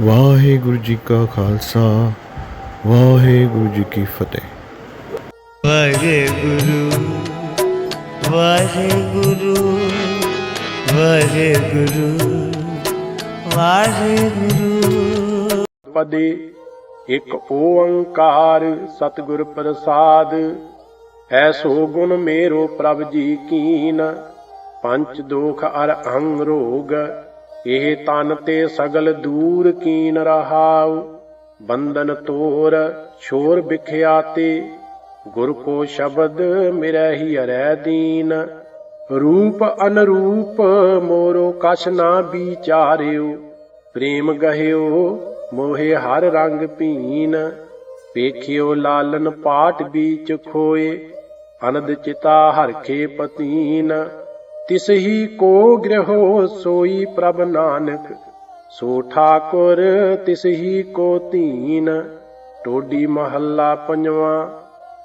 ਵਾਹਿਗੁਰੂ ਜੀ ਕਾ ਖਾਲਸਾ ਵਾਹਿਗੁਰੂ ਜੀ ਕੀ ਫਤਿਹ। ਵਾਹਿਗੁਰੂ ਵਾਹਿਗੁਰੂ ਵਾਹਿਗੁਰੂ ਵਾਹਿਗੁਰੂ। ਪਦੇ ਇੱਕ ਓੰਕਾਰ ਸਤਿਗੁਰ ਪ੍ਰਸਾਦ ਐਸੋ ਗੁਣ ਮੇਰੋ ਪ੍ਰਭ ਜੀ ਕੀਨ ਪੰਚ ਦੋਖ ਅਰ ਅੰਗ ਰੋਗ ਇਹ ਤਨ ਤੇ ਸਗਲ ਦੂਰ ਕੀਨ ਰਹਾਉ, ਬੰਧਨ ਤੋਰ ਛੋਰ ਵਿਖਿਆਤੇ ਗੁਰ ਕੋ ਸ਼ਬਦ ਮਿਰਹਿ ਹਰੈ ਦੀਨ। ਰੂਪ ਅਨਰੂਪ ਮੋਰੋ ਕਛ ਨਾ ਵਿਚਾਰਿਓ, ਪ੍ਰੇਮ ਗਹਿਓ ਮੋਹੇ ਹਰ ਰੰਗ ਭੀਨ। ਵੇਖਿਓ ਲਾਲਨ ਪਾਟ ਬੀਚ ਖੋਏ, ਅਨੰਦ ਚਿਤਾ ਹਰਖੇ ਪਤੀਨ। ਤਿਸ ਹੀ ਕੋ ਗ੍ਰਹੋ ਸੋਈ ਪ੍ਰਭ ਨਾਨਕ, ਸੋ ਠਾਕੁਰ ਤਿਸ ਹੀ ਕੋ ਧੀਨ ਟੋਡੀ ਮਹੱਲਾ ਪੰਜਵਾਂ,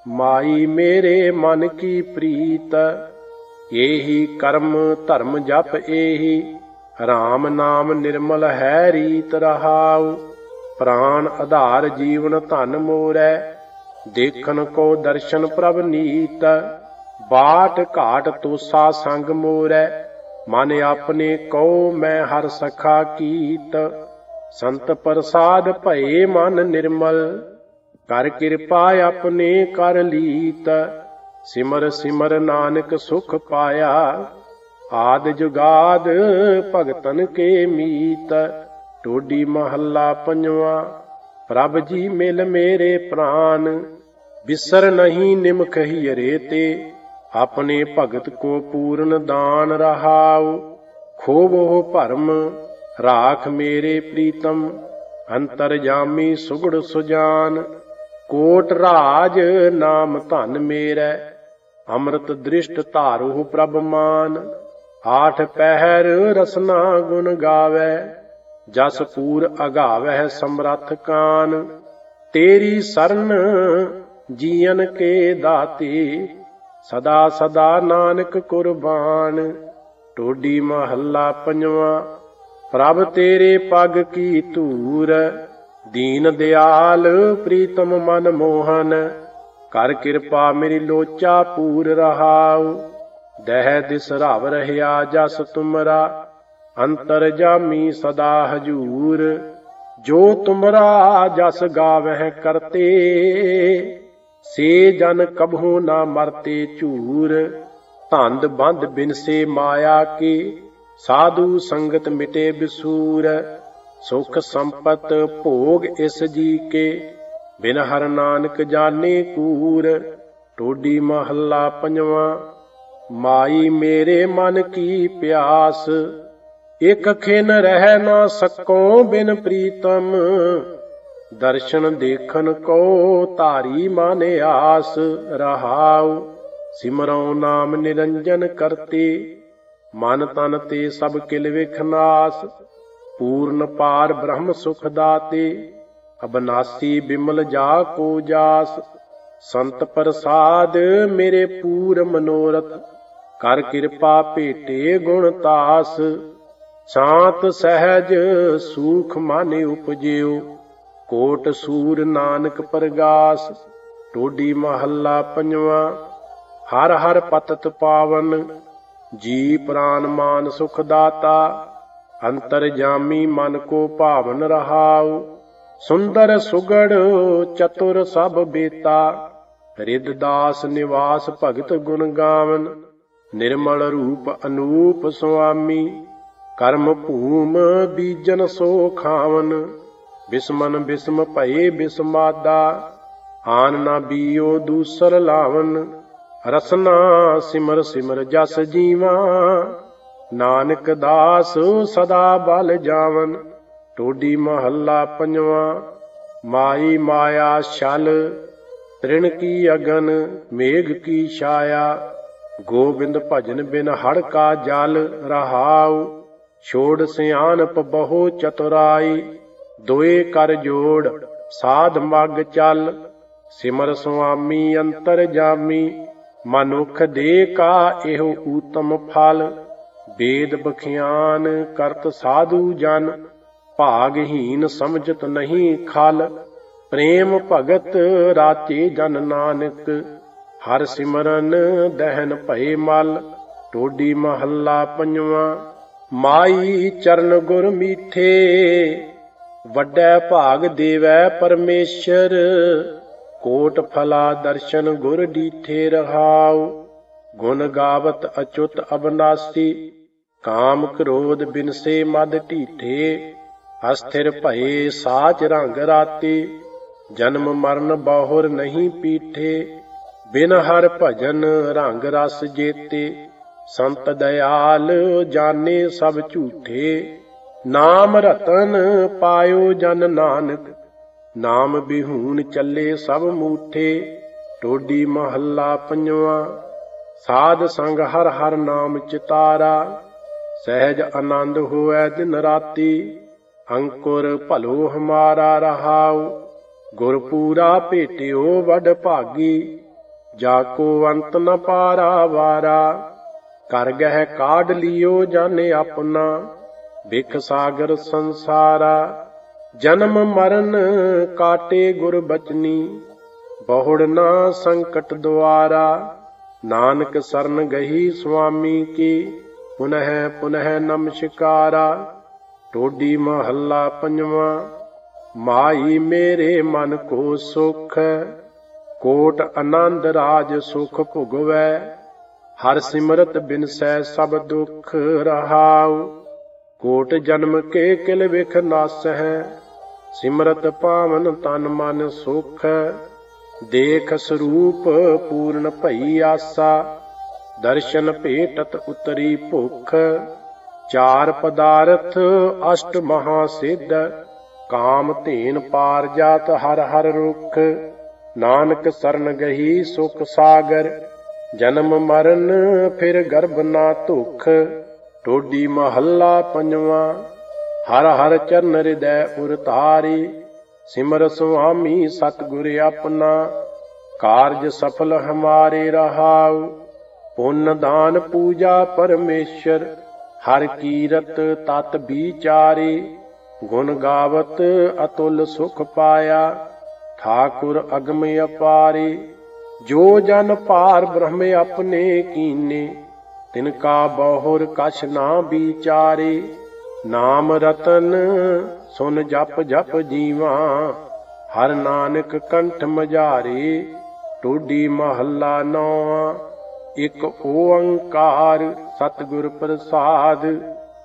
ਮਾਈ ਮੇਰੇ ਮਨ ਕੀ ਪ੍ਰੀਤ, ਏਹੀ ਕਰਮ ਧਰਮ ਜਪ ਏਹੀ, ਰਾਮ ਨਾਮ ਨਿਰਮਲ ਹੈ ਰੀਤ ਰਹਾਉ ਪ੍ਰਾਨ ਆਧਾਰ ਜੀਵਨ ਧਨ ਮੋਰੈ, ਦੇਖਣ ਕੋ ਦਰਸ਼ਨ ਪ੍ਰਭ ਨੀਤ ਬਾਟ ਘਾਟ ਤੋਸਾ ਸੰਗ ਮੋਰੈ, ਮਨ ਆਪਣੇ ਕਉ ਮੈਂ ਹਰ ਸਖਾ ਕੀਤ। ਸੰਤ ਪ੍ਰਸਾਦ ਭਏ ਮਨ ਨਿਰਮਲ, ਕਰ ਕਿਰਪਾ ਆਪਣੇ ਕਰ ਲੀਤ। ਸਿਮਰ ਸਿਮਰ ਨਾਨਕ ਸੁਖ ਪਾਇਆ, ਆਦ ਜੁਗਾਦ ਭਗਤਨ ਕੇ ਮੀਤ। ਟੋਡੀ ਮਹੱਲਾ ਪੰਜਵਾ, ਪ੍ਰਭ ਜੀ ਮਿਲ ਮੇਰੇ ਪ੍ਰਾਨ, ਬਿਸਰ ਨਹੀਂ ਨਿਮਖ ਹੀ ਹੀਰੇ ਤੇ। ਆਪਣੇ ਭਗਤ ਕੋ ਪੂਰਨ ਦਾਨ ਰਹਾਉ। ਖੋਬੋ ਭਰਮ, ਰਾਖ ਮੇਰੇ ਪ੍ਰੀਤਮ ਅੰਤਰ ਜਾਮੀ ਸੁਗੜ ਸੁਜਾਨ। ਕੋਟ ਰਾਜ ਨਾਮ ਧਨ ਮੇਰੈ, ਅੰਮ੍ਰਿਤ ਦ੍ਰਿਸ਼ਟ ਧਾਰੂ ਪ੍ਰਭ ਮਾਨ। ਆਠ ਪਹਿਰ ਰਸਨਾ ਗੁਣ ਗਾਵੇ, ਜਸ ਪੂਰ ਅਗਾਵਹਿ ਸਮਰੱਥ ਕਾਨ। ਤੇਰੀ ਸਰਨ ਜੀਵਨ ਕੇ ਦਾਤੇ ਸਦਾ ਸਦਾ ਨਾਨਕ ਕੁਰਬਾਨ। ਟੋਡੀ ਮਹੱਲਾ ਪੰਜਵਾ, ਪ੍ਰਭ ਤੇਰੇ ਪਗ ਕੀ ਧੂਰ, ਦੀਨ ਦਿਆਲ ਪ੍ਰੀਤਮ ਮਨ ਮੋਹਨ, ਕਰ ਕਿਰਪਾ ਮੇਰੀ ਲੋਚਾ ਪੂਰ ਰਹਾਉ। ਦਹਿ ਦਿਸ ਰਵ ਰਹਿਆ ਜਸ ਤੁਮਰਾ, ਅੰਤਰ ਜਾਮੀ ਸਦਾ ਹਜੂਰ। ਜੋ ਤੁਮਰਾ ਜਸ ਗਾਵਹਿ ਕਰਤੇ ਸੇ ਜਨ ਕਬਹੂ ਨਾ ਮਰਤੇ ਝੂਰ, ਧੰਦ ਬੰਦ ਬਿਨਸੇ ਮਾਇਆ ਕੇ, ਸਾਧੂ ਸੰਗਤ ਮਿਟੇ ਬਿਸੂਰ, ਸੁਖ ਸੰਪਤ ਭੋਗ ਇਸ ਜੀ ਕੇ, ਬਿਨ ਹਰ ਨਾਨਕ ਜਾਣੇ ਕੂਰ, ਟੋਡੀ ਮਹੱਲਾ ਪੰਜਵਾਂ, ਮਾਈ ਮੇਰੇ ਮਨ ਕੀ ਪਿਆਸ, ਇਕ ਖਿਨ ਰਹਿ ਨਾ ਸਕੋ ਬਿਨ ਪ੍ਰੀਤਮ ਦਰਸ਼ਨ ਦੇਖਣ ਕੋ ਧਾਰੀ ਮਨ ਆਸ ਰਹਾਉ, ਸਿਮਰਉ ਨਾਮ ਨਿਰੰਜਨ ਕਰਤੇ। ਮਨ ਤਨ ਤੇ ਸਭ ਕਿਲ ਵਿਖਨਾਸ ਪੂਰਨ ਪਾਰ ਬ੍ਰਹਮ ਸੁਖ ਦਾਤੇ। ਅਬਨਾਸੀ ਬਿਮਲ ਜਾ ਕੋ ਜਾਸ, ਸੰਤ ਪ੍ਰਸਾਦ ਮੇਰੇ ਪੂਰ ਮਨੋਰਥ। ਕਰ ਕਿਰਪਾ ਭੇਟੇ ਗੁਣ ਤਾਸ ਸ਼ਾਂਤ ਸਹਿਜ ਸੂਖ ਮਨ ਉਪਜਿਓ। ਕੋਟ ਸੂਰ ਨਾਨਕ ਪ੍ਰਗਾਸ, ਟੋਡੀ ਮਹੱਲਾ ਪੰਜਵਾ, ਹਰ ਹਰ ਪਤਤ ਪਾਵਨ, ਜੀ ਪ੍ਰਾਨ ਮਾਨ ਸੁਖ ਦਾਤਾ, ਅੰਤਰ ਜਾਮੀ ਮਨ ਕੋ ਭਾਵਨ ਰਹਾਉ, ਸੁੰਦਰ ਸੁਗੜ ਚਤੁਰ ਸਭ ਬੇਤਾ, ਰਿੱਧ ਦਾਸ ਨਿਵਾਸ ਭਗਤ ਗੁਣ ਗਾਵਨ, ਨਿਰਮਲ ਰੂਪ ਅਨੂਪ ਸੁਆਮੀ, ਕਰਮ ਭੂਮ ਬੀਜਨ ਸੋ ਖਾਵਨ। ਬਿਸਮਨ ਬਿਸਮ ਭਏ ਬਿਸਮਾਦਾ, ਆਨ ਨਾ ਬੀਓ ਦੂਸਰ ਲਾਵਨ, ਰਸਨਾ ਸਿਮਰ ਸਿਮਰ ਜਸ ਜੀਵਾ। ਨਾਨਕ ਦਾਸ ਸਦਾ ਬਲ ਜਾਵਨ, ਟੋਡੀ ਮਹੱਲਾ ਪੰਜਵਾ। ਮਾਈ ਮਾਇਆ ਛਲ, ਤ੍ਰਿਣ ਕੀ ਅਗਨ, ਮੇਘ ਕੀ ਛਾਇਆ। ਗੋਬਿੰਦ ਭਜਨ ਬਿਨ ਹੜ ਕਾ ਜਲ ਰਹਾਉ, ਛੋੜ ਸਿਆਣਪ ਬਹੁ ਚਤੁਰਾਈ। ਦੋਏ ਕਰ ਜੋੜ, ਸਾਧ ਮਗ ਚੱਲ, ਸਿਮਰ ਸੁਆਮੀ ਅੰਤਰ ਜਾਮੀ, ਮਨੁਖ ਦੇ ਕਾ ਇਹੋ ਊਤਮ ਫਲ ਵੇਦ ਬਖਿਆਨ ਕਰਤ ਸਾਧੂ ਜਨ, ਭਾਗਹੀਨ ਸਮਝਤ ਨਹੀਂ ਖਲ, ਪ੍ਰੇਮ ਭਗਤ ਰਾਚੇ ਜਨ ਨਾਨਕ, ਹਰ ਸਿਮਰਨ ਦਹਿਨ ਭਏ ਮਲ, ਟੋਡੀ ਮਹੱਲਾ ਪੰਜਵਾਂ, ਮਾਈ ਚਰਨ ਗੁਰ ਮੀਠੇ ਵੱਡਾ ਭਾਗ ਦੇਵੈ ਪਰਮੇਸ਼ਰ, ਕੋਟ ਫਲਾ ਦਰਸ਼ਨ ਗੁਰ ਡੀਠੇ ਰਹਾਉ, ਗੁਣ ਗਾਵਤ ਅਚੁੱਤ ਅਬਨਾਸੀ, ਕਾਮ ਕ੍ਰੋਧ ਬਿਨਸੇ ਮਦ ਢੀਠੇ, ਅਸਥਿਰ ਭਏ ਸਾਚ ਰੰਗ ਰਾਤੀ, ਜਨਮ ਮਰਨ ਬਾਹੁਰ ਨਹੀਂ ਪੀਠੇ, ਬਿਨ ਹਰ ਭਜਨ ਰੰਗ ਰਸ ਜੇਤੇ, ਸੰਤ ਦਇਆਲ ਜਾਣੇ ਸਭ ਝੂਠੇ ਨਾਮ ਰਤਨ ਪਾਇਓ ਜਨ ਨਾਨਕ, ਨਾਮ ਬਿਹੂਨ ਚੱਲੇ ਸਭ ਮੂਠੇ, ਟੋਡੀ ਮਹੱਲਾ ਪੰਜਵਾਂ, ਸਾਧ ਸੰਗ ਹਰ ਹਰ ਨਾਮ ਚਿਤਾਰਾ, ਸਹਿਜ ਆਨੰਦ ਹੋਐ ਦਿਨ ਰਾਤੀ, ਅੰਕੁਰ ਭਲੋ ਹਮਾਰਾ ਰਹਾਉ ਗੁਰਪੂਰਾ ਭੇਟਿਓ ਵਡ ਭਾਗੀ, ਜਾ ਕੋ ਅੰਤ ਨ ਪਾਰਾ ਵਾਰਾ, ਕਰ ਗਹਿ ਕਾਢ ਲਿਓ ਜਾਣੇ ਆਪਣਾ ਬਿਖ ਸਾਗਰ ਸੰਸਾਰਾ, ਜਨਮ ਮਰਨ ਕਾਟੇ ਗੁਰ ਬਚਨੀ, ਬਹੁੜ ਨਾ ਸੰਕਟ ਦੁਆਰਾ, ਨਾਨਕ ਸਰਨ ਗਹੀ ਸੁਆਮੀ ਕੀ, ਪੁਨਹਿ ਪੁਨਹਿ ਨਮਸਕਾਰਾ ਟੋਡੀ ਮਹੱਲਾ ਪੰਜਵਾਂ, ਮਾਈ ਮੇਰੇ ਮਨ ਕੋ ਸੁਖ, ਕੋਟ ਆਨੰਦ ਰਾਜ ਸੁਖ ਭੁਗਵੈ, ਹਰ ਸਿਮਰਤ ਬਿਨਸੈ ਸਭ ਦੁਖ ਰਹਾਉ। ਕੋਟ ਜਨਮ ਕੇ ਕਿਲ ਵਿਖ ਨਾਸਹਿ, ਸਿਮਰਤ ਪਾਵਨ ਤਨ ਮਨ ਸੁਖ। ਦੇਖ ਸਰੂਪ ਪੂਰਨ ਭਈ ਆਸਾ, ਦਰਸ਼ਨ ਭੇਟਤ ਉਤਰੀ ਭੁਖ। ਚਾਰ ਪਦਾਰਥ ਅਸ਼ਟ ਮਹਾ ਸਿੱਧ ਕਾਮ ਧੇਨ ਪਾਰ ਜਾਤ ਹਰ ਹਰ ਰੁਖ। ਨਾਨਕ ਸਰਨ ਗਹੀ ਸੁਖ ਸਾਗਰ, ਜਨਮ ਮਰਨ ਫਿਰ ਗਰਭ ਨਾ ਧੁਖ। ਟੋਡੀ ਮਹੱਲਾ ਪੰਜਵਾਂ। ਹਰ ਹਰ ਚਰਨ ਹਿਰਦੈ ਉਰ ਧਾਰੀ। ਸਿਮਰ ਸੁਆਮੀ ਸਤਿਗੁਰ ਆਪਣਾ। ਕਾਰਜ ਸਫਲ ਹਮਾਰੇ ਰਹਾਉ। ਪੁੰਨ ਦਾਨ ਪੂਜਾ ਪਰਮੇਸ਼ਰ। ਹਰ ਕੀਰਤ ਤਤ ਵਿਚਾਰੇ। ਗੁਣ ਗਾਵਤ ਅਤੁਲ ਸੁਖ ਪਾਇਆ। ਠਾਕੁਰ ਅਗਮ ਅਪਾਰੇ ਜੋ ਜਨ ਭਾਰ ਬ੍ਰਹਮ ਆਪਣੇ ਕੀਨੇ। ਤਿਨ ਕਾ ਬਹੁਰ ਕਛ ਨਾ ਵਿਚਾਰੇ, ਨਾਮ ਰਤਨ ਸੁਨ ਜਪ ਜਪ ਜੀਵਾ। ਹਰ ਨਾਨਕ ਕੰਠ ਮਝਾਰੇ, ਟੋਡੀ ਮਹੱਲਾ ਨੌਵਾਂ। ਇਕ ਓੰਕਾਰ ਸਤਿਗੁਰ ਪ੍ਰਸਾਦ,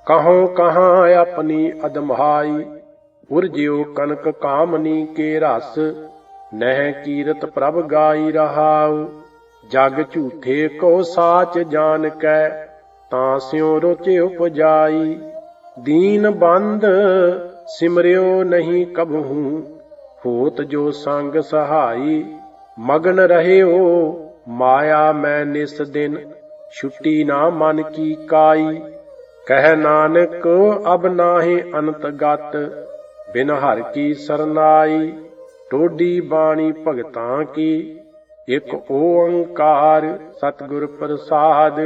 ਕਹੋ ਕਹਾ ਆਪਣੀ ਅਦਮਹਾਈ ਉਰਜਿਓ ਕਨਕ ਕਾਮਨੀ ਕੇ ਰਸ, ਨਹਿ ਕੀਰਤ ਪ੍ਰਭ ਗਾਈ ਰਹਾਉ। ਜਗ ਝੂਠੇ ਕੋ ਸਾਚ ਜਾਣ ਕੈ ਤਾਂ ਸਿਉ ਰੋਚੇ ਉਪਜਾਈ। ਦੀਨ ਬੰਦ ਸਿਮਰਿਓ ਨਹੀਂ ਕਬਹੂ, ਹੋਤ ਜੋ ਸੰਗ ਸਹਾਈ। ਮਗਨ ਰਹਿਓ, ਮਾਇਆ ਮੈਂ ਨਿਸ ਦਿਨ, ਛੁੱਟੀ ਨਾ ਮਨ ਕੀ ਕਾਈ। ਕਹਿ ਨਾਨਕ, ਅਬ ਨਾਹੀ ਅਨੰਤ ਗਤ, ਬਿਨ ਹਰ ਕੀ ਸਰਨਾਈ। ਟੋਡੀ ਬਾਣੀ ਭਗਤਾਂ ਕੀ ਇਕ ਓੰਕਾਰ ਸਤਿਗੁਰ ਪ੍ਰਸਾਦ।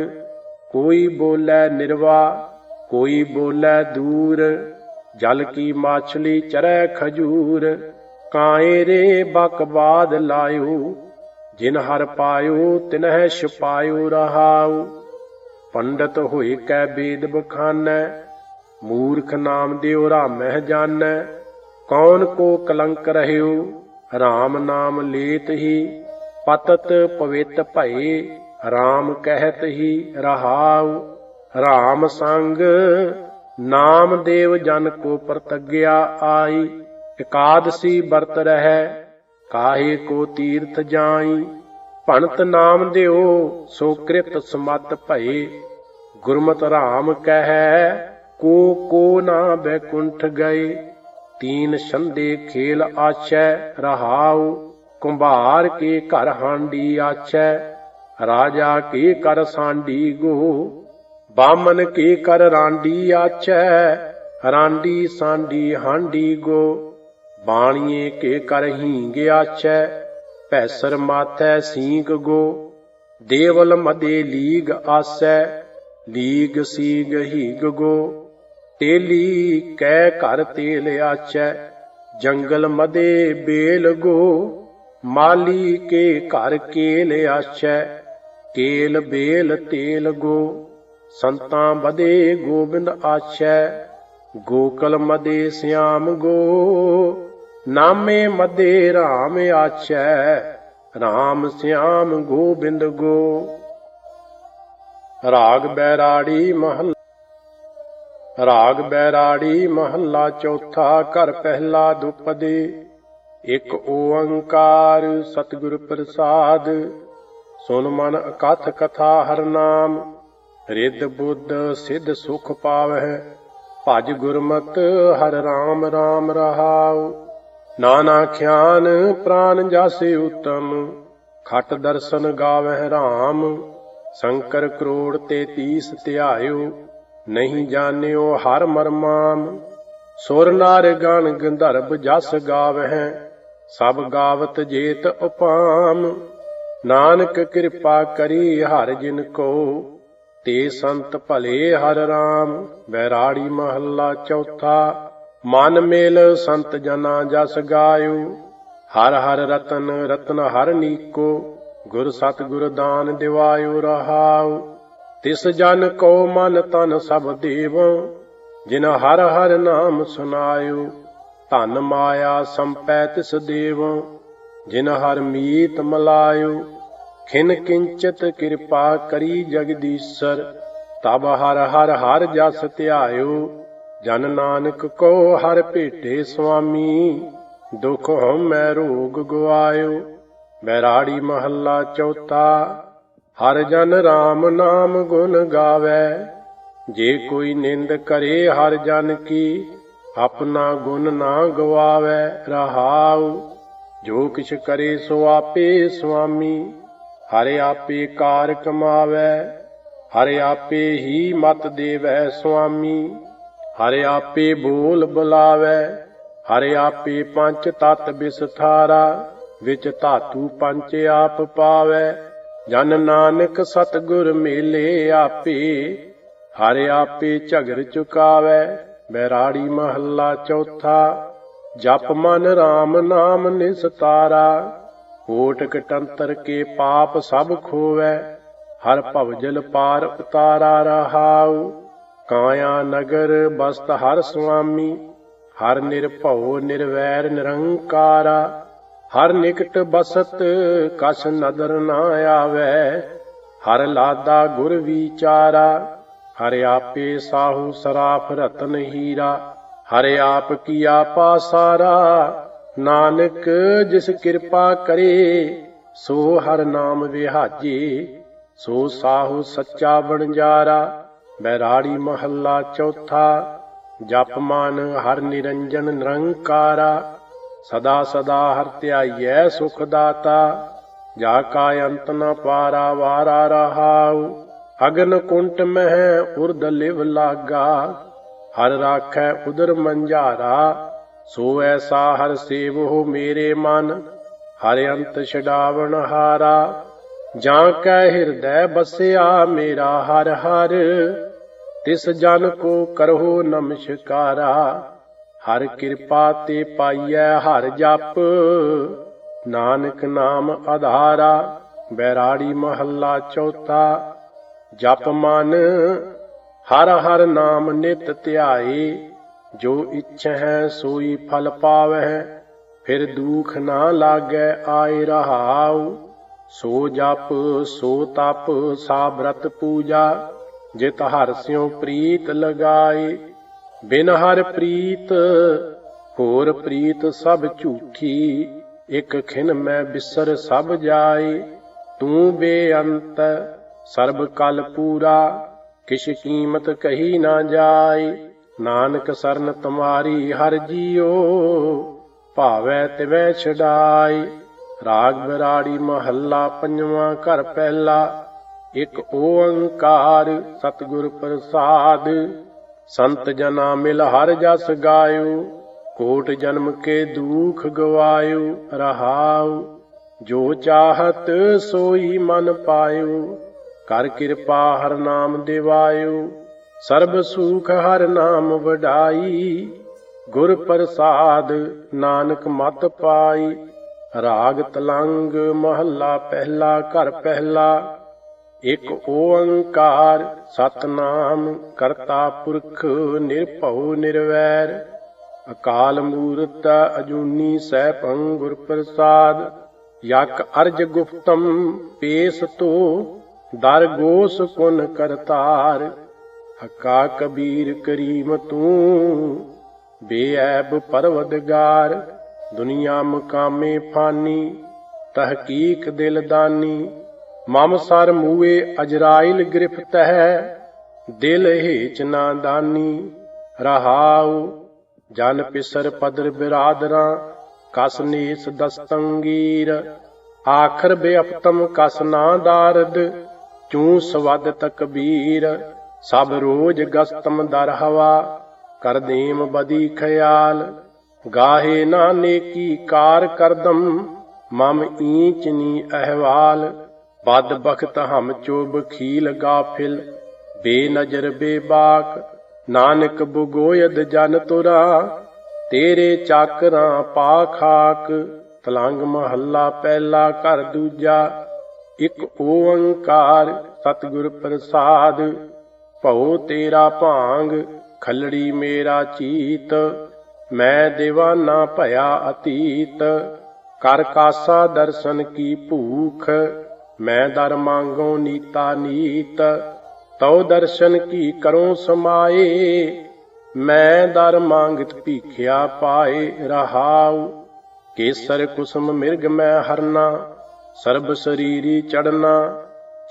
ਕੋਈ ਬੋਲੇ ਨਿਰਵਾ, ਕੋਈ ਬੋਲੇ ਦੂਰ। ਜਲ ਕੀ ਮਾਛਲੀ ਚਰੈ ਖਜੂਰ। ਕਾਏ ਰੇ ਬਕਬਾਦ ਲਾਇਓ, ਜਿਨ ਹਰ ਪਾਇਓ, ਤਿਨਹਿ ਛਪਾਇਓ ਰਹਾਉ। ਪੰਡਤ ਹੋਏ ਕੈ ਬੇਦ ਬਖਾਨੈ, ਮੂਰਖ ਨਾਮ ਦਿਓ ਰਾਮਹਿ ਜਾਣੈ ਕੌਣ ਕੋ ਕਲੰਕ ਰਹਿਓ, ਰਾਮ ਨਾਮ ਲੇਤ ਹੀ। ਪਤਤ ਪਵਿੱਤ ਭਏ RAM ਕਹਿਤ ਹੀ ਰਹਾਉ। RAM ਸੰਗ, ਨਾਮ ਦੇਵ ਜਨ ਕੋ ਪ੍ਰਤਗਿਆ ਆਈ। ਇਕਾਦਸੀ ਵਰਤ ਰਹਿ, ਕਾਹੇ ਕੋ ਤੀਰਥ ਜਾਈ। ਭਣਤ ਨਾਮ ਦਿਓ, ਸੋ ਕ੍ਰਿਤ ਸਮਤ ਭਏ ਗੁਰਮਤ ਰਾਮ ਕਹਿ, ਕੋ ਕੋ ਨਾ ਬੈਕੁੰਠ ਗਏ। ਤੀਨ ਸੰਦੇ ਖੇਲ ਆਛੈ, ਰਹਾਉ। ਕੁੰਭਾਰ ਕੇ ਘਰ ਹਾਂਡੀ ਆਛੈ, ਰਾਜਾ ਕੇ ਕਰ ਸਾਂਡੀ ਗੋ? ਬਾਮਨ ਕੇ ਕਰ ਰਾਂਡੀ ਆਛੈ ਰਾਂਡੀ ਸਾਂਡੀ ਹਾਂਡੀ ਗੋ? ਬਾਣੀਏ ਕੇ ਕਰ ਹੀਂਗ ਆਛੈ, ਭੈਸਰ ਮਾਥੈ ਸੀਂਗ ਗੋ? ਦੇਵਲ ਮਦੇ ਲੀਗ ਆਸੈ, ਲੀਗ ਸੀਗ ਹੀਗ ਗੋ? ਤੇਲੀ ਕਹਿ ਘਰ ਤੇਲ ਆਚੈ ਜੰਗਲ ਮਦੇ ਬੇਲ ਗੋ? ਮਾਲੀ ਕੇ ਘਰ ਕੇਲ ਆਚੈ ਕੇਲ ਬੇਲ ਤੇਲ ਗੋ। ਸੰਤਾਂ ਬਦੇ ਗੋਬਿੰਦ ਆਚੈ ਗੋਕਲ ਮਦੇ ਸਿਆਮ ਗੋ। ਨਾਮੇ ਮਦੇ RAM ਆਚੈ RAM ਸਿਆਮ ਗੋਬਿੰਦ ਗੋ। ਰਾਗ ਬੈਰਾੜੀ ਮਹਲ, ਰਾਗ ਬੈਰਾੜੀ ਮਹੱਲਾ ਚੌਥਾ ਘਰ ਪਹਿਲਾ ਦੁਪਦੇ। ਇਕ ਓੰਕਾਰ ਸਤਿਗੁਰ ਪ੍ਰਸਾਦ ਸੁਨ ਮਨ ਅਕਥ ਕਥਾ ਹਰ ਨਾਮ, ਰਿੱਧ ਬੁੱਧ ਸਿੱਧ ਸੁਖ ਪਾਵਹਿ, ਭਜ ਗੁਰਮਤ ਹਰ ਰਾਮ ਰਾਮ ਰਹਾਉ। ਨਾਨਾ ਖਿਆਨ ਪ੍ਰਾਨ ਜਾਸੇ ਉਤਮ, ਖਟ ਦਰਸ਼ਨ ਗਾਵਹਿ ਰਾਮ, ਸ਼ੰਕਰ ਕਰੋੜ ਤੇ ਤੀਸ ਧਿਆਇਓ, ਨਹੀਂ ਜਾਣਿਓ ਹਰ ਮਰਮਾਮ। ਸੁਰ ਨਾਰ ਗਣ ਗੰਧਰਵ ਜਸ ਗਾਵਹਿ ਸਭ ਗਾਵਤ ਜੇਤ ਉਪਾਮ। ਨਾਨਕ ਕਿਰਪਾ ਕਰੀ ਹਰ ਜਿਨ ਕੋ, ਤੇ ਸੰਤ ਭਲੇ ਹਰ ਰਾਮ। ਬੈਰਾੜੀ ਮਹੱਲਾ ਚੌਥਾ, ਮਨ ਮੇਲ ਸੰਤ ਜਨਾ ਜਸ ਗਾਇਓ। ਹਰ ਹਰ ਰਤਨ ਰਤਨ ਹਰ ਨੀਕੋ, ਗੁਰ ਸਤ ਗੁਰ ਦਾਨ ਦਿਵਾਇਓ ਰਹਾਉ। ਤਿਸ ਜਨ ਕੋ ਮਨ ਤਨ ਸਭ ਦੇਵ, ਜਿਨ ਹਰ ਹਰ ਨਾਮ ਸੁਨਾਇਓ। ਧਨ ਮਾਇਆ ਸੰਪੈ ਤਿਸ ਦੇਵ, ਜਿਨ ਹਰ ਮੀਤ ਮਲਾਇਓ। ਖਿਨ ਕਿੰਚਤ ਕਿਰਪਾ ਕਰੀ ਜਗਦੀਸ਼ਰ, ਤਬ ਹਰ ਹਰ ਹਰ ਜਸ ਧਿਆਇਓ। ਜਨ ਨਾਨਕ ਕੋ ਹਰ ਭੇਟੇ ਸੁਆਮੀ, ਦੁਖ ਹਉਮੈ ਰੋਗ ਗਵਾਇਓ ਬੈਰਾੜੀ ਮਹੱਲਾ ਚੌਥਾ, ਹਰ ਜਨ RAM ਨਾਮ ਗੁਣ ਗਾਵੇ। ਜੇ ਕੋਈ ਨਿੰਦ ਕਰੇ ਹਰ ਜਨ ਕੀ ਆਪਣਾ ਗੁਣ ਨਾ ਗਵਾਵੇ ਰਹਾਉ, ਜੋ ਕਿਛ ਕਰੇ ਸੋ ਆਪੇ ਸੁਆਮੀ, ਹਰਿ ਆਪੇ ਕਾਰ ਕਮਾਵੇ, ਹਰਿ ਆਪੇ ਹੀ ਮਤ ਦੇਵੈ ਸੁਆਮੀ, ਹਰਿ ਆਪੇ ਬੋਲ ਬੁਲਾਵੇ, ਹਰਿ ਆਪੇ ਪੰਜ ਤਤ ਵਿਸਥਾਰਾ ਵਿੱਚ ਧਾਤੂ ਪੰਜ ਆਪ ਪਾਵੇ, ਜਨ ਨਾਨਕ ਸਤਗੁਰ ਮੇਲੇ ਆਪੇ, ਹਰਿ ਆਪੇ ਝਗਰ ਚੁਕਾਵੇ ਬੈਰਾੜੀ ਮਹੱਲਾ ਚੌਥਾ, ਜਪ ਮਨ RAM ਨਾਮ ਨਿਸਤਾਰਾ ਓਟ ਕਟੰਤਰ ਕੇ ਪਾਪ ਸਭ ਖੋਵੈ, ਹਰ ਭਵਜਲ ਪਾਰ ਉਤਾਰਾ ਰਹਾਉ। ਕਾਇਆ ਨਗਰ ਬਸਤ ਹਰ ਸੁਆਮੀ, ਹਰ ਨਿਰਭਉ ਨਿਰਵੈਰ ਨਿਰੰਕਾਰਾ। ਹਰ ਨਿਕਟ ਬਸਤ ਕਸ ਨਦਰ ਨਾ ਆਵੇ, ਹਰ ਲਾਦਾ ਗੁਰ ਵਿਚਾਰਾ। ਹਰਿ ਆਪੇ ਸਾਹੂ ਸਰਾਫ ਰਤਨ ਹੀਰਾ, ਹਰਿ ਆਪ ਕੀ ਆਪਾ ਸਾਰਾ। ਨਾਨਕ ਜਿਸ ਕਿਰਪਾ ਕਰੇ, ਸੋ ਹਰ ਨਾਮ ਵਿਹਾਜੇ, ਸੋ ਸਾਹੂ ਸੱਚਾ ਬਣਜਾਰਾ ਬੈਰਾੜੀ ਮਹੱਲਾ ਚੌਥਾ, ਜਪ ਮਨ ਹਰ ਨਿਰੰਜਨ ਨਿਰੰਕਾਰਾ। ਸਦਾ ਸਦਾ ਹਰ ਧਿਆਈਐ ਸੁਖ ਦਾਤਾ, ਜਾ ਕਾ ਅੰਤ ਨ ਪਾਰਾ ਵਾਰਾ ਰਹਾਉ। ਅਗਨ ਕੁੰਟ ਮਹਿ ਉਰਦ ਲਿਵ ਲਾਗਾ, ਹਰ ਰਾਖੈ ਉਦਰ ਮੰਝਾਰਾ ਸੋ ਐਸਾ ਹਰ ਸੇਵੋ ਮੇਰੇ ਮਨ, ਹਰ ਅੰਤ ਛਡਾਵਣ ਹਾਰਾ। ਜਾਂ ਕੈ ਹਿਰਦੈ ਬਸਿਆ ਮੇਰਾ ਹਰ ਹਰ, ਤਿਸ ਜਨ ਕੋ ਕਰਹੁ ਨਮਸਕਾਰਾ। ਹਰ ਕਿਰਪਾ ਤੇ ਪਾਈਐ ਹਰ ਜਪ, ਨਾਨਕ ਨਾਮ ਆਧਾਰਾ ਬੈਰਾੜੀ ਮਹੱਲਾ ਚੌਥਾ। ਜਪ ਮਨ, ਹਰ ਹਰ ਨਾਮ ਨਿਤ ਧਿਆਏ। ਜੋ ਇੱਛ ਹੈ ਸੋਈ ਫਲ ਪਾਵਹਿ, ਫਿਰ ਦੁਖ ਨਾ ਲਾਗੈ ਆਏ ਰਹਾਉ। ਸੋ ਜਪ, ਸੋ ਤਪ ਸਾ ਪੂਜਾ, ਜਿਤ ਹਰ ਸਿਉ ਪ੍ਰੀਤ ਲਗਾਏ। ਬਿਨ ਹਰ ਪ੍ਰੀਤ, ਹੋਰ ਪ੍ਰੀਤ ਸਭ ਝੂਠੀ, ਇਕ ਖਿਨ ਮੈਂ ਬਿਸਰ ਸਭ ਜਾਏ। ਤੂੰ ਬੇਅੰਤ ਸਰਬ ਕਲ ਪੂਰਾ, ਕਿਛ ਕੀਮਤ ਕਹੀ ਨਾ ਜਾਏ। ਨਾਨਕ ਸਰਨ ਤੁਮਾਰੀ ਹਰ ਜੀਓ, ਭਾਵੈ ਤਿਵੈ ਛਡਾਈ ਰਾਗ ਬਿਰਾੜੀ ਮਹੱਲਾ ਪੰਜਵਾਂ ਘਰ ਪਹਿਲਾ, ਇੱਕ ਓੰਕਾਰ ਸਤਿਗੁਰ ਪ੍ਰਸਾਦ। ਸੰਤ ਜਨਾ ਮਿਲ ਹਰ ਜਸ ਗਾਇਓ, ਕੋਟ ਜਨਮ ਕੇ ਦੁਖ ਗਵਾਇਓ, ਰਹਾਉ। ਜੋ ਚਾਹਤ ਸੋਈ ਮਨ ਪਾਇਓ। ਕਰ ਕਿਰਪਾ ਹਰ ਨਾਮ ਦਿਵਾਇਓ। ਸਰਬ ਸੁਖ ਹਰ ਨਾਮ ਵਡਾਈ। ਗੁਰ ਪ੍ਰਸਾਦ ਨਾਨਕ ਮਤ ਪਾਈ। ਰਾਗ ਤਲੰਗ ਮਹੱਲਾ ਪਹਿਲਾ, ਘਰ ਪਹਿਲਾ। ਇਕ ਓੰਕਾਰ ਸਤਨਾਮ ਕਰਤਾ ਪੁਰਖ ਨਿਰਭਉ ਨਿਰਵੈਰ। ਅਕਾਲ ਮੂਰਤ ਅਜੂਨੀ ਸੈਭੰ ਗੁਰ ਪ੍ਰਸਾਦ। ਯਕ ਅਰਜ ਗੁਪਤਮ ਪੇਸ ਤੋ ਦਰ ਗੋਸ ਕੁਨ ਕਰਤਾਰ ਹੱਕਾ ਕਬੀਰ ਕਰੀਮ ਤੂੰ। ਬੇਅਬ ਪਰਵਦਗਾਰ, ਦੁਨੀਆ ਮੁਕਾਮੇ ਫਾਨੀ, ਤਹਕੀਕ ਦਿਲਦਾਨੀ ਮਮ ਸਰ ਮੂਏ ਅਜਰਾਇਲ ਗ੍ਰਿਫਤ ਹੈ, ਦਿਲ ਹੇਚ ਨਾ ਦਾਨੀ। ਰਹਾਉ ਜਨ ਪਿਸਰ ਪਦਰ ਬਿਰਾਦਰਾਂ, ਕਸ ਨੀਸ ਦਸਤੰਗੀਰ। ਆਖਰ ਬੇਅਪਤਮ ਕਸ ਨਾ ਦਾਰਦ ਚੂ ਸਵਦ ਤਕਬੀਰ ਸਭ ਰੋਜ ਗਸਤਮ ਦਰ ਹਵਾ, ਕਰ ਦੇਮ ਬਦੀ ਖਿਆਲ, ਗਾਹੇ ਨਾ ਨੇਕੀ ਕਾਰ ਕਰਦਮ, ਮਮ ਈਚ ਅਹਵਾਲ ਬਦ ਬਖਤ ਹਮ ਚੋਬ ਖੀਲ ਗਾਫਿਲ ਬੇਨਜਰ ਬੇਬਾਕ, ਨਾਨਕ ਬੁਗੋਇਦ ਜਨ ਤੁਰਾ, ਤੇਰੇ ਚਾਕਰਾਂ ਪਾ ਖਾਕ, ਤਲੰਗ ਮਹੱਲਾ ਪਹਿਲਾ ਘਰ ਦੂਜਾ ਇੱਕ ਓੰਕਾਰ ਸਤਿਗੁਰ ਪ੍ਰਸਾਦ, ਭਉ ਤੇਰਾ ਭਾਂਗ, ਖਲੜੀ ਮੇਰਾ ਚੀਤ, ਮੈਂ دیਵਾਨਾ ਭਇਆ ਅਤੀਤ, ਕਰ ਕਾਸਾ ਦਰਸ਼ਨ ਕੀ ਭੂਖ, ਮੈਂ ਦਰ ਮੰਗੋ ਨੀਤਾ ਨੀਤ, ਤਉ ਦਰਸ਼ਨ ਕੀ ਕਰੋ ਸਮਾਏ, ਮੈਂ ਦਰ ਮੰਗਤ ਭੀਖਿਆ ਪਾਏ ਰਹਾਉ, ਕੇਸਰ ਕੁਸਮ ਮਿਰਗ ਮੈਂ ਹਰਨਾ ਸਰਬ ਸਰੀਰੀ ਚੜਨਾ,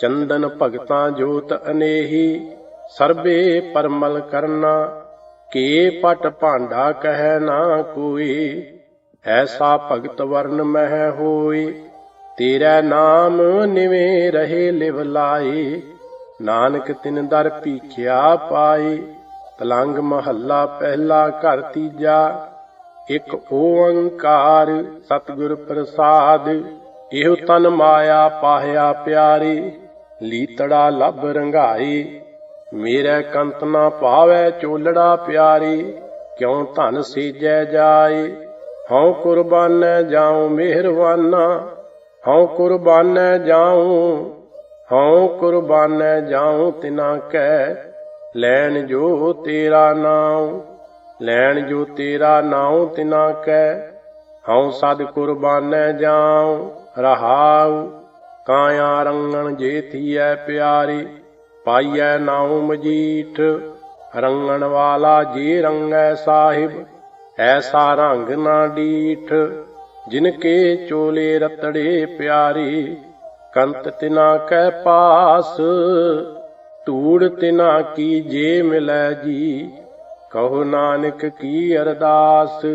ਚੰਦਨ ਭਗਤਾਂ ਜੋਤ ਅਨੇਹੀ, ਸਰਬੇ ਪਰਮਲ ਕਰਨਾ, ਕੇ ਪਟ ਭਾਂਡਾ ਕਹਿ ਨਾ ਕੋਈ, ਐਸਾ ਭਗਤ ਵਰਨ ਮਹਿ ਹੋਈ, ਤੇਰਾ ਨਾਮ ਨਿਵੇਂ ਰਹੇ ਲਿਵ ਲਾਈ, ਨਾਨਕ ਤਿਨ ਦਰ ਭੀਖਿਆ ਪਾਈ, ਤਲੰਗ ਮਹੱਲਾ ਪਹਿਲਾ ਘਰ ਤੀਜਾ, ਇੱਕ ਓੰਕਾਰ ਸਤਿਗੁਰ ਪ੍ਰਸਾਦ ਇਹੋ ਤਨ ਮਾਇਆ ਪਾਹਿਆ ਪਿਆਰੀ, ਲੀਤੜਾ ਲੱਭ ਰੰਗਾਈ। ਮੇਰੇ ਕੰਤ ਨਾ ਪਾਵੈ ਚੋਲੜਾ ਪਿਆਰੀ, ਕਿਉ ਧਨ ਸੀਜੈ ਜਾਏ ਹਉ ਕੁਰਬਾਨੈ ਜਾਉ ਮਿਹਰਵਾਨਾ ਹਉ ਕੁਰਬਾਨੈ ਜਾਉ, ਹਉ ਕੁਰਬਾਨੈ ਜਾਉ ਤਿਨਾ ਕੈ। ਲੈਣ ਜੋ ਤੇਰਾ ਨਾਮ ਲੈਣ ਜੋ ਤੇਰਾ ਨਾਮ ਤਿਨਾ ਕੈ। ਹਉ ਸਦ ਕੁਰਬਾਨੈ ਜਾਉ ਰਹਾਉ, ਕਾਇਆ ਰੰਗਣ ਜੇਥੀਐ ਪਿਆਰੀ, ਪਾਈਐ ਨਾਉ ਮਜੀਠ ਰੰਗਣ ਵਾਲਾ ਜੀ ਰੰਗੈ ਸਾਹਿਬ, ਐਸਾ ਰੰਗ ਨਾ ਡੀਠ, ਜਿਨ ਕੇ ਚੋਲੇ ਰਤੜੇ ਪਿਆਰੀ, ਕੰਤ ਤਿਨਾ ਕੈ ਪਾਸ, ਧੂੜ ਤਿਨਾ ਕੀ ਜੇ ਮਿਲੈ ਜੀ, ਕਹੋ ਨਾਨਕ ਕੀ ਅਰਦਾਸ,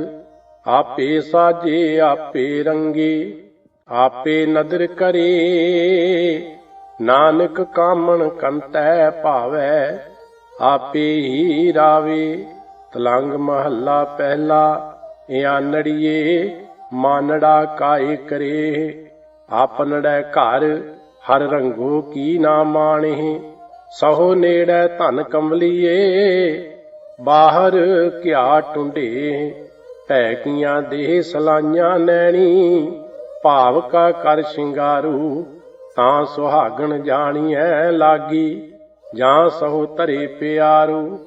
ਆਪੇ ਸਾਜੇ, ਆਪੇ ਰੰਗੇ। ਆਪੇ ਨਦਰ ਕਰੇ, ਨਾਨਕ ਕਾਮਣ ਕੰਤੈ ਭਾਵੈ, ਆਪੇ ਹੀ ਰਾਵੇ, ਤਲੰਗ ਮਹੱਲਾ ਪਹਿਲਾ, ਇਆਨੜੀਏ, ਮਾਨੜਾ ਕਾਏ ਕਰੇ। ਆਪਨੜੈ ਘਰ, ਹਰ ਰੰਗੋ ਕੀ ਨਾ ਮਾਣੇ, ਸਹੋ ਨੇੜੈ ਧਨ ਕਮਲੀਏ, ਬਾਹਰ ਕਿਆ ਟੁੰਡੇ ਭੈਕੀਆਂ ਦੇ ਸਲਾਈਆਂ ਨੈਣੀ ਭਾਵ ਕਾ ਕਰ ਸ਼ਿੰਗਾਰੂ, ਤਾਂ ਸੁਹਾਗਣ ਜਾਣੀਐ ਲਾਗੀ, ਜਾਂ ਸਹੋ ਧਰੇ ਪਿਆਰੂ।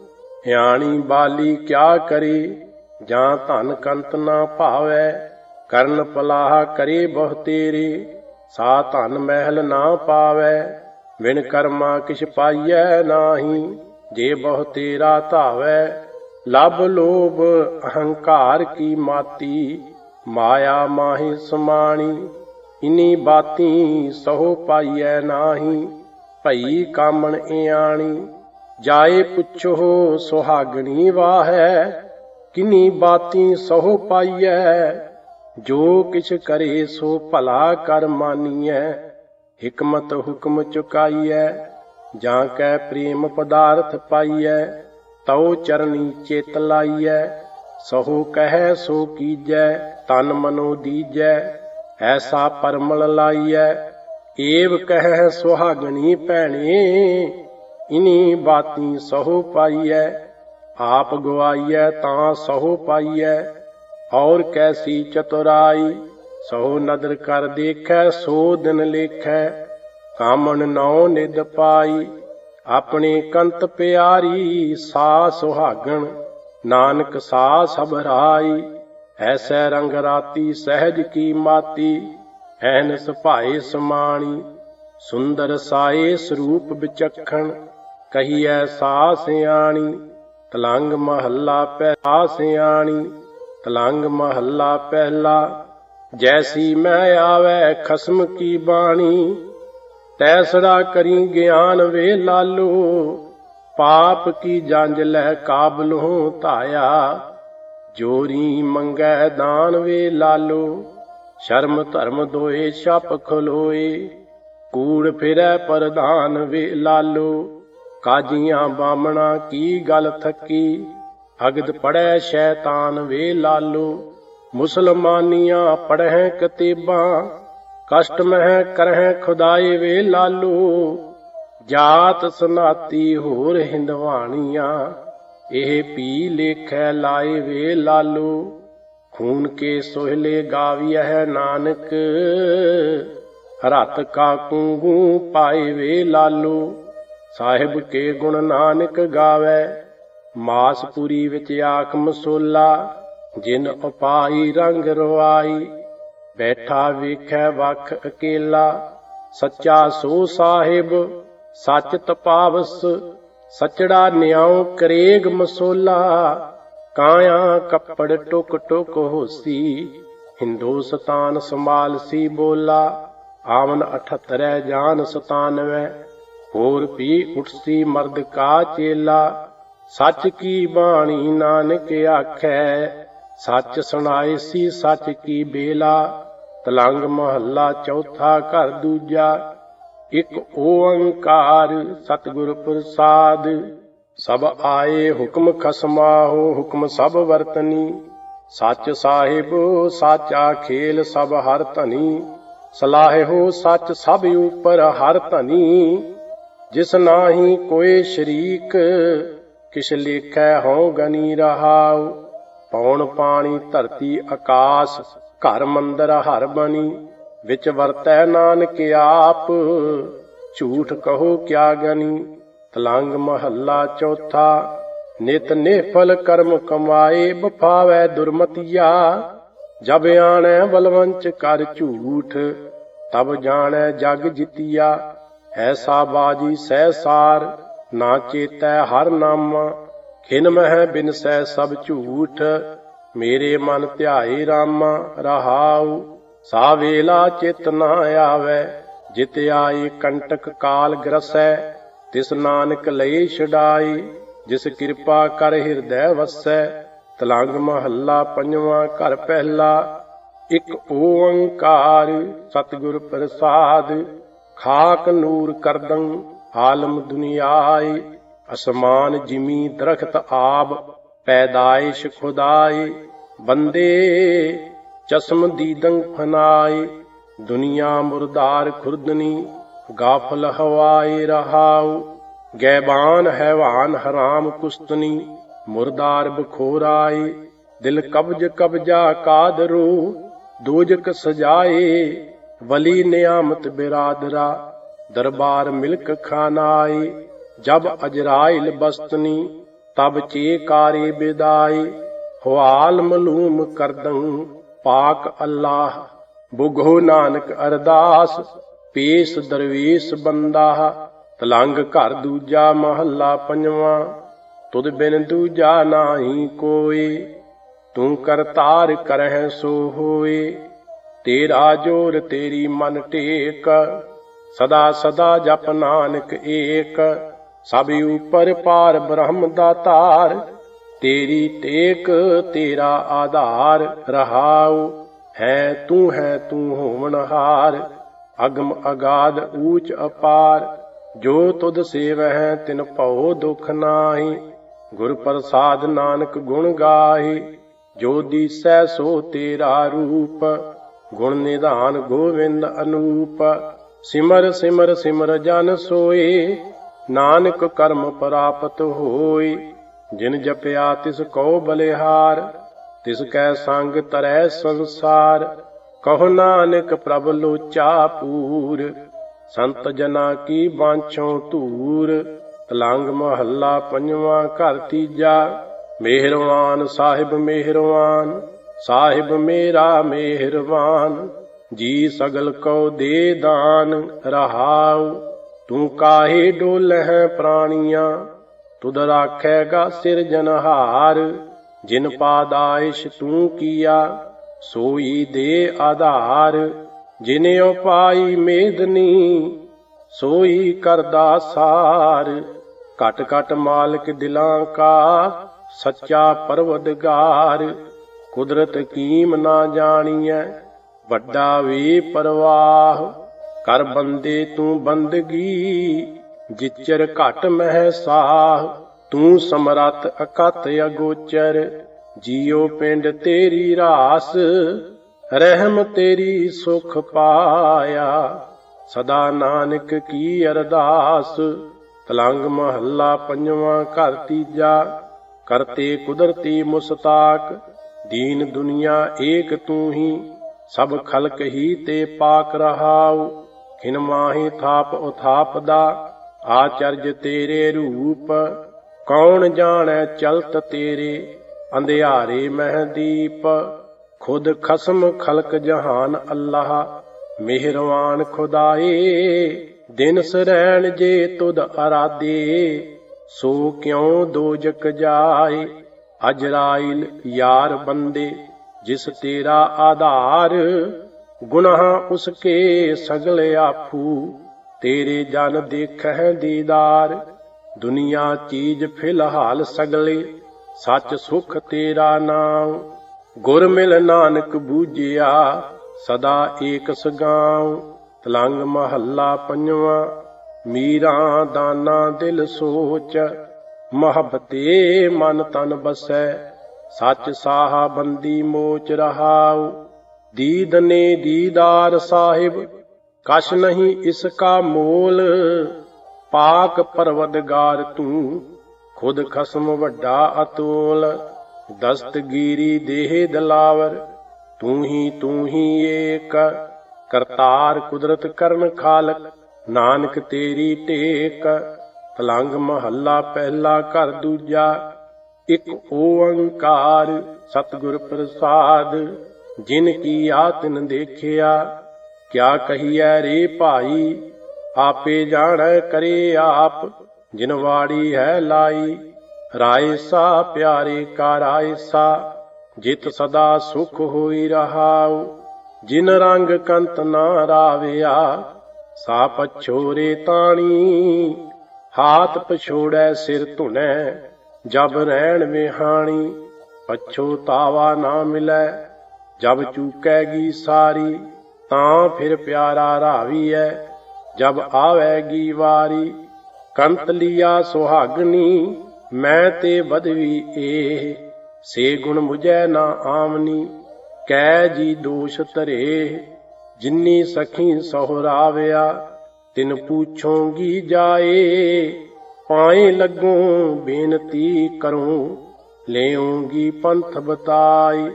ਹਿਆਣੀ ਬਾਲੀ ਕਿਆ ਕਰੇ, ਜਾਂ ਧਨ ਕੰਤ ਨਾ ਭਾਵੈ, ਕਰਨ ਪਲਾਹ ਕਰੇ ਬਹੁ ਤੇਰੇ, ਸਾ ਧਨ ਮਹਿਲ ਨਾ ਪਾਵੈ। ਵਿਣ ਕਰਮਾ ਕਿਛ ਪਾਈਐ ਨਾਹੀ, ਜੇ ਬਹੁ ਤੇਰਾ ਧਾਵੈ। ਲਬ ਲੋਭ ਅਹੰਕਾਰ ਕੀ ਮਾਤੀ ਮਾਇਆ ਮਾਹੀ ਸਮਾਣੀ, ਇਨੀ ਬਾਤੀ ਸਹੋ ਪਾਈਐ ਨਾਹੀ, ਭਈ ਕਾਮਣ ਇਆਣੀ, ਜਾਏ ਪੁੱਛੋ ਸੁਹਾਗਣੀ ਵਾਹੈ, ਕਿਨੀ ਬਾਤੀ ਸਹੋ ਪਾਈਐ, ਜੋ ਕਿਛ ਕਰੇ ਸੋ ਭਲਾ ਕਰ ਮਾਨੀਐ, ਹਕਮਤ ਹੁਕਮ ਚੁਕਾਈਐ, ਜਾਂ ਕੈ ਪ੍ਰੇਮ ਪਦਾਰਥ ਪਾਈਐ, ਤਉ ਚਰਨੀ ਚਿਤ ਲਾਈਐ, ਸਹੋ ਕਹਿ ਸੋ ਕੀਜੈ ਤਨ ਮਨੋ ਦੀਜੈ, ਐਸਾ ਪਰਮਲ ਲਾਈਐ। ਏਵ ਕਹਿ ਸੁਹਾਗਣੀ ਭੈਣੇ, ਇਨੀ ਬਾਤੀ ਸਹੋ ਪਾਈਐ। ਆਪ ਗਵਾਈਐ ਤਾਂ ਸਹੁ ਪਾਈਐ। ਔਰ ਕੈਸੀ ਚਤੁਰਾਈ, ਸਹੁ ਨਦਰ ਕਰ ਦੇਖੈ, ਸੋ ਦਿਨ ਲੇਖੈ। ਕਾਮਣ ਨੌ ਨਿਦ ਪਾਈ, ਆਪਣੇ ਕੰਤ ਪਿਆਰੀ ਸਾ ਸੁਹਾਗਣ। ਨਾਨਕ ਸਾ ਸਭ ਰਾਈ। ਐਸੈ ਰੰਗ ਰਾਤੀ ਸਹਿਜ ਕੀ ਮਾਤੀ ਐਨ ਸੁਭਾਏ ਸਮਾਣੀ, ਸੁੰਦਰ ਸਾਏ ਸਰੂਪ ਵਿਚਖਣ, ਕਹੀਐ ਸਾ ਸਿਆਣੀ, ਤਲੰਗ ਮਹੱਲਾ ਪਹਿਲਾ ਸਿਆਣੀ, ਤਲੰਗ ਮਹੱਲਾ ਪਹਿਲਾ, ਜੈਸੀ ਮੈਂ ਆਵੈ ਖਸਮ ਕੀ ਬਾਣੀ, ਤੈਸੜਾ ਕਰੀ ਗਿਆਨ ਵੇ ਲਾਲੋ, ਪਾਪ ਕੀ ਜੰਜ ਲੈ ਕਾਬਲੋਂ ਧਾਇਆ। ਜੋਰੀ ਮੰਗੈ ਦਾਨ ਵੇ ਲਾਲੋ, ਸ਼ਰਮ ਧਰਮ ਦੋਏ ਛਪ ਖਲੋਏ। ਕੂੜ ਫਿਰੈ ਪ੍ਰਧਾਨ ਵੇ ਲਾਲੋ, ਕਾਜੀਆਂ ਬਾਮਣਾ ਕੀ ਗੱਲ ਥੱਕੀ? ਭਗਤ ਪੜੈ ਸ਼ੈਤਾਨ ਵੇ ਲਾਲੋ, ਮੁਸਲਮਾਨੀਆਂ ਪੜਹਿ ਕਤੀਬਾਂ, ਕਸ਼ਟ ਮਹਿ ਕਰਹਿ ਖੁਦਾਏ ਵੇ ਲਾਲੋ। ਜਾਤ ਸਨਾਤੀ ਹੋਰ ਹਿੰਦਵਾਣੀਆਂ ਇਹ ਪੀ ਲੇਖੈ ਲਾਏ ਵੇ ਲਾਲੋ, ਖੂਨ ਕੇ ਸੋਹਲੇ ਗਾਵੀਐ ਨਾਨਕ। ਰਤ ਕਾ ਕੂੰਗੂ ਪਾਏ ਵੇ ਲਾਲੋ, ਸਾਹਿਬ ਕੇ ਗੁਣ ਨਾਨਕ ਗਾਵੇ। ਮਾਸਪੁਰੀ ਵਿੱਚ ਆਖ ਮਸੋਲਾ, ਜਿਨ ਉਪਾਈ ਰੰਗ ਰਵਾਈ। ਬੈਠਾ ਵੇਖੈ ਵਖ ਅਕੇਲਾ, ਸੱਚਾ ਸੋ ਸਾਹਿਬ, ਸੱਚ ਤਪਾਵਸ। ਸਚੜਾ ਨਿਆਉ ਕਰੇਗ ਮਸੋਲਾ, ਕਾਇਆ ਕੱਪੜ ਟੁਕ ਟੁਕ ਹੋਸੀ ਹਿੰਦੁਸਤਾਨ ਸੰਭਾਲ ਸੀ ਬੋਲਾ, ਆਵਨ 78 ਜਾਨ 97 ਹੋਰ ਵੀ ਉਠਸੀ ਮਰਦ ਕਾ ਚੇਲਾ, ਸੱਚ ਕੀ ਬਾਣੀ ਨਾਨਕ ਆਖੈ, ਸੱਚ ਸੁਣਾਏ ਸੀ ਸੱਚ ਕੀ ਬੇਲਾ, ਤਲੰਗ ਮਹੱਲਾ ਚੌਥਾ ਘਰ ਦੂਜਾ ਇੱਕ ਓੰਕਾਰ ਸਤਿਗੁਰ ਪ੍ਰਸਾਦ, ਸਭ ਆਏ ਹੁਕਮ ਖਸਮਾਹੋ ਹੁਕਮ ਸਭ ਵਰਤਨੀ। ਸੱਚ ਸਾਹਿਬ, ਸਾਚਾ ਖੇਲ ਸਭ ਹਰ ਧਨੀ। ਸਲਾਹਿਓ ਸੱਚ ਸਭ ਉਪਰ ਹਰ ਧਨੀ। ਜਿਸ ਨਾਹੀ ਕੋਈ ਸ਼ਰੀਕ, ਕਿਛ ਲੇਖੈ ਹਉ ਗਨੀ ਰਹਾਉ। ਪੌਣ ਪਾਣੀ ਧਰਤੀ ਆਕਾਸ਼, ਘਰ ਮੰਦਰ ਹਰ ਬਣੀ ਵਿਚ ਵਰਤੈ ਨਾਨਕ ਆਪ। ਝੂਠ ਕਹੋ ਕਿਆ ਗਨੀ ਤਲੰਗ ਮਹੱਲਾ ਚੌਥਾ। ਨਿਤ ਨਿਫਲ ਕਰਮ ਕਮਾਏ ਬਫਾਵੈ ਦੁਰਮਤੀਆ। ਜਬ ਆਣੈ ਬਲਵੰਚ ਕਰ ਝੂਠ, ਤਬ ਜਾਣੈ ਜਗ ਜਿਤੀਆ। ਐਸਾ ਬਾਜੀ ਸਹਿਸਾਰ, ਨਾ ਚੇਤੈ ਹਰ ਨਾਮਾ। ਖਿਨ ਮਹਿ ਬਿਨਸੈ ਸਭ ਝੂਠ, ਮੇਰੇ ਮਨ ਧਿਆਏ ਰਾਮਾ, ਰਹਾਉ। ਸਾ ਵੇਲਾ ਚਿਤ ਨਾ ਆਵੇ, ਜਿਤ ਆਏ ਕੰਟਕ ਕਾਲ ਗਰਸੈ, ਤਿਸ ਨਾਨਕ ਲਈ ਛਡਾਈ, ਜਿਸ ਕਿਰਪਾ ਕਰ ਹਿਰਦੈ ਵਸੈ। ਤਲੰਗ ਮਹੱਲਾ ਪੰਜਵਾਂ ਘਰ ਪਹਿਲਾ, ਇਕ ਓੰਕਾਰ ਸਤਿਗੁਰ ਪ੍ਰਸਾਦ, ਖਾਕ ਨੂਰ ਕਰਦੰ ਆਲਮ ਦੁਨੀਆਏ ਅਸਮਾਨ ਜਿਮੀ ਦਰਖਤ ਆਬ, ਪੈਦਾਇਸ਼ ਖੁਦਾਏ ਬੰਦੇ ਚਸ਼ਮ ਦੀਦੰ ਫਨਾਏ, ਦੁਨੀਆ ਮੁਰਦਾਰ ਖੁਰਦਨੀ, ਗਾਫਲ ਹਵਾਏ ਰਹਾਉ, ਗੈਬਾਨ ਹੈਵਾਨ ਹਰਾਮ ਕੁਸਤਨੀ, ਮੁਰਦਾਰ ਬਖੋਰਾਏ, ਦਿਲ ਕਬਜ ਕਬਜਾ ਕਾਦਰੂ, ਦੋਜਕ ਸਜਾਏ, ਵਲੀ ਨਿਆਮਤ ਬਿਰਾਦਰਾ, ਦਰਬਾਰ ਮਿਲਕ ਖਾਨਾਏ, ਜਬ ਅਜਰਾਇਲ ਬਸਤਨੀ, ਤਬ ਚੇ ਚੇਕਾਰੇ ਬਿਦਾਈ ਹਵਾਲ ਮਲੂਮ ਕਰਦੰ ਪਾਕ ਅੱਲਾਹ ਬੁਗੋ ਨਾਨਕ ਅਰਦਾਸ, ਪੇਸ ਦਰਵੇਸ਼ ਬੰਦਾ ਤਲੰਗ ਘਰ ਦੂਜਾ ਮਹੱਲਾ ਪੰਜਵਾਂ, ਤੁਧ ਬਿਨ ਦੂਜਾ ਨਾਹੀ ਕੋਏ, ਤੂੰ ਕਰਤਾਰ ਕਰਹਿ ਸੋ ਹੋਏ, ਤੇਰਾ ਜੋਰ ਤੇਰੀ ਮਨ ਟੇਕ, ਸਦਾ ਸਦਾ ਜਪ ਨਾਨਕ ਏਕ, ਸਭ ਉਪਰ ਪਾਰ ਬ੍ਰਹਮ ਦਾਤਾਰ ਤੇਰੀ ਟੇਕ ਤੇਰਾ ਆਧਾਰ ਰਹਾਉ, ਹੈ ਤੂੰ ਹੈ ਤੂੰ ਹੋਵਨਹਾਰ ਅਗਮ ਅਗਾਧ ਊਚ ਅਪਾਰ, ਜੋ ਤੁਧ ਸੇਵਹਿ ਤਿਨ ਭਉ ਦੁਖ ਨਾਹੀ, ਗੁਰ ਪ੍ਰਸਾਦ ਨਾਨਕ ਗੁਣ ਗਾਹੀ, ਜੋ ਦੀਸੈ ਸੋ ਤੇਰਾ ਰੂਪ, ਗੁਣ ਨਿਧਾਨ ਗੋਵਿੰਦ ਅਨੂਪ, ਸਿਮਰ ਸਿਮਰ ਸਿਮਰ ਜਨ ਸੋਏ ਨਾਨਕ ਕਰਮ ਪ੍ਰਾਪਤ ਹੋਈ। ਜਿਨ ਜਪਿਆ ਤਿਸ ਕੋ ਬਲਿਹਾਰ, ਤਿਸ ਕੈ ਸੰਗ ਤਰੈ ਸੰਸਾਰ। ਕਹੋ ਨਾਨਕ ਪ੍ਰਭ ਲੋਚਾ ਪੂਰ, ਸੰਤ ਜਨਾ ਕੀ ਬਾਂਛੋਂ ਧੂਰ। ਤਲੰਗ ਮਹੱਲਾ ਪੰਜਵਾਂ ਘਰ ਤੀਜਾ, ਮਿਹਰਵਾਨ ਸਾਹਿਬ ਮਿਹਰਵਾਨ, ਸਾਹਿਬ ਮੇਰਾ ਮਿਹਰਵਾਨ। ਜੀ ਸਗਲ ਕੋ ਦੇ ਦਾਨ ਰਹਾਉ, ਤੂੰ ਕਾਹੇ ਡੋਲਹਿ ਪ੍ਰਾਣੀਆਂ। ਤੁਧ ਰਾਖੇਗਾ ਸਿਰਜਨਹਾਰ ਜਿਨ ਪਾਦਾਇਸ਼ ਤੂੰ ਕੀਆ, ਸੋਈ ਦੇ ਆਧਾਰ। ਜਿਨੇ ਪਾਈ ਮੇਦਨੀ ਸੋਈ ਕਰਦਾ ਸਾਰ। ਘਟ ਘਟ ਮਾਲਕ ਦਿਲਾਂ ਕਾ, ਸੱਚਾ ਪਰਵਦਗਾਰ। ਕੁਦਰਤ ਕੀਮ ਨਾ ਜਾਣੀਐ, ਵੱਡਾ ਵੀ ਪਰਵਾਹ। ਕਰ ਬੰਦੇ ਤੂੰ ਬੰਦਗੀ ਜਿਚਰ ਘਟ ਮਹਿ ਸਾਹ, ਤੂੰ ਸਮਰੱਥ ਅਕਤ ਅਗੋਚਰ। ਜੀਉ ਪਿੰਡ ਤੇਰੀ ਰਾਸ, ਰਹਿਮ ਤੇਰੀ ਸੁਖ ਪਾਇਆ। ਸਦਾ ਨਾਨਕ ਕੀ ਅਰਦਾਸ, ਤਲੰਗ ਮਹੱਲਾ ਪੰਜਵਾਂ ਘਰ ਤੀਜਾ। ਕਰਤੇ ਕੁਦਰਤੀ ਮੁਸਤਾਕ, ਦੀਨ ਦੁਨੀਆ ਏਕ ਤੂੰ ਹੀ ਸਭ ਖਲਕ ਹੀ ਤੇ ਪਾਕ ਰਹਾਉ, ਖਿਨ ਮਾਹੀ ਥਾਪ ਉਥਾਪ ਦਾ ਆਚਰਜ ਤੇਰੇ ਰੂਪ, ਕੌਣ ਜਾਣੈ ਚਲਤ ਤੇਰੇ? ਅੰਧਿਆਰੇ ਮਹਦੀਪ ਖੁਦ ਖਸਮ ਖਲਕ ਜਹਾਨ ਅੱਲਾਹ। ਮਿਹਰਵਾਨ ਖੁਦਾਏ, ਦਿਨ ਸਰੈਣ ਜੇ ਤੁਧ ਅਰਾਦੇ ਸੋ ਕਿਉ ਦੋਜਕ ਜਾਏ? ਅਜਰਾਇਲ ਯਾਰ ਬੰਦੇ, ਜਿਸ ਤੇਰਾ ਆਧਾਰ, ਗੁਨਾਹ ਉਸਕੇ ਸਗਲ ਆਫੂ ਤੇਰੇ ਜਨ ਦੇਖਹਿ ਦੀਦਾਰ, ਦੁਨੀਆ ਚੀਜ਼ ਫਿਲਹਾਲ ਸਗਲੇ, ਸੱਚ ਸੁਖ ਤੇਰਾ ਨਾਮ ਗੁਰ ਮਿਲ ਨਾਨਕ ਬੂਝਿਆ, ਸਦਾ ਏਕ ਸਗਾਉ। ਤਲੰਗ ਮਹੱਲਾ ਪੰਜਵਾਂ, ਮੀਰਾਂ ਦਾਨਾ ਦਿਲ ਸੋਚ। ਮਹਬਤੇ ਮਨ ਤਨ ਬਸੈ, ਸੱਚ ਸਾਹਾ ਬੰਦੀ ਮੋਚ ਰਹਾਉ। ਦੀਦ ਨੇ ਦੀਦਾਰ ਸਾਹਿਬ ਕਛ ਨਹੀਂ ਇਸ ਕਾ ਮੋਲ, ਪਾਕ ਪਰਵਦਗਾਰ ਤੂੰ ਖੁਦ ਖਸਮ ਵੱਡਾ ਅਤੋਲ। ਦਸਤਗੀਰੀ ਦੇਹ ਦਲਾਵਰ, ਤੂੰ ਹੀ ਤੂੰ ਹੀ ਏਕ। ਕਰਤਾਰ ਕੁਦਰਤ ਕਰਨ ਖਾਲਕ, ਨਾਨਕ ਤੇਰੀ ਟੇਕ। ਤਲੰਗ ਮਹੱਲਾ ਪਹਿਲਾ ਘਰ ਦੂਜਾ, ਇੱਕ ਓੰਕਾਰ ਸਤਿਗੁਰ ਪ੍ਰਸਾਦ। ਜਿਨ ਕੀ ਆਤਨ ਦੇਖਿਆ ਕਿਆ ਕਹੀਐ ਰੇ ਭਾਈ? ਆਪੇ ਜਾਣੈ ਕਰੇ ਆਪ, ਜਿਨ ਵਾੜੀ ਹੈ ਲਾਈ। ਰਾਏ ਸਾ, ਪਿਆਰੇ ਕਾ ਰਾਏ ਸਾ, ਜਿਤ ਸਦਾ ਸੁਖ ਹੋਈ ਰਹਾਉ। ਜਿਨ ਰੰਗ ਕੰਤ ਨਾ ਰਾਵਿਆ, ਸਾ ਪਛੋਰੇ ਤਾਣੀ। ਹਾਥ ਪਛੋੜੈ ਸਿਰ ਧੁਨੈ, ਜਬ ਰਹਿਣ ਵਿਹਾਣੀ। ਪਛੋਤਾਵਾ ਨਾ ਮਿਲੈ, ਜਬ ਚੂਕੈਗੀ ਸਾਰੀ। ਤਾਂ ਫਿਰ ਪਿਆਰਾ ਰਾਵੀਐ, ਜਬ ਆਵੇਗੀ ਵਾਰੀ, ਕੰਤ ਲੀਆ ਸੁਹਾਗਣੀ, ਮੈਂ ਤੇ ਬਦਵੀ ਏ, ਸੇ ਗੁਣ ਮੁਝੈ ਨਾ ਆਮਨੀ ਕਹਿ ਜੀ ਦੋਸ਼ ਧਰੇ, ਜਿੰਨੀ ਸਖੀ ਸਹੁਰਾਵਿਆ ਤਿਨ ਪੁੱਛੋਂਗੀ ਜਾਏ, ਪਾਏ ਲੱਗੂ ਬੇਨਤੀ ਕਰੂੰ ਲਿਆਉਂਗੀ ਪੰਥ ਬਤਾਈ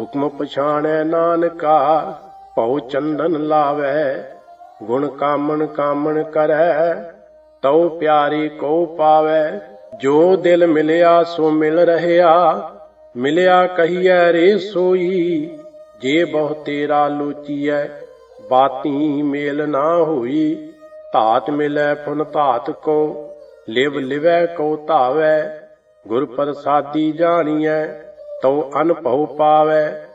ਹੁਕਮ ਪਛਾਣੈ ਨਾਨਕਾ ਭਉ ਚੰਦਨ ਲਾਵੈ, ਗੁਣ ਕਾਮਣ ਕਾਮਣ ਕਰੈ, ਤਉ ਪਿਆਰੀ ਕੋ ਪਾਵੈ। ਜੋ ਦਿਲ ਮਿਲਿਆ ਸੋ ਮਿਲ ਰਹਿਆ, ਮਿਲਿਆ ਕਹੀਐ ਰੇ ਸੋਈ। ਜੇ ਬਹੁ ਤੇਰਾ ਲੋਚੀਐ, ਬਾਤੀ ਮੇਲ ਨਾ ਹੋਈ। ਧਾਤ ਮਿਲੈ ਫੁਨ ਧਾਤ ਕੋ, ਲਿਵ ਲਿਵੈ ਕੋ ਧਾਵੈ। ਗੁਰ ਪ੍ਰਸਾਦੀ ਜਾਣੀਐ, ਤਉ ਅਨਭਉ ਪਾਵੈ।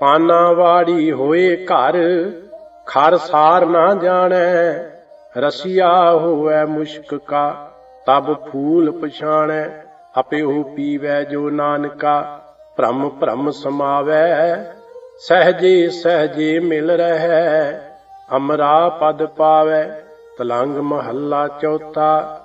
ਪਾਨਾ ਵਾੜੀ ਹੋਏ ਘਰ, ਖਰ ਸਾਰ ਨਾ ਜਾਣੈ। ਰਸੀਆ ਹੋਵੇ ਮੁਸ਼ਕ ਕਾ, ਤਬ ਫੂਲ ਪਛਾਣੈ। ਆਪੇ ਉਹ ਪੀਵੈ ਜੋ ਨਾਨਕਾ, ਭ੍ਰਮ ਭ੍ਰਮ ਸਮਾਵੈ। ਸਹਜੇ ਸਹਜੇ ਮਿਲ ਰਹਿ, ਅਮਰਾ ਪਦ ਪਾਵੈ, ਤਲੰਗ ਮਹੱਲਾ ਚੌਥਾ।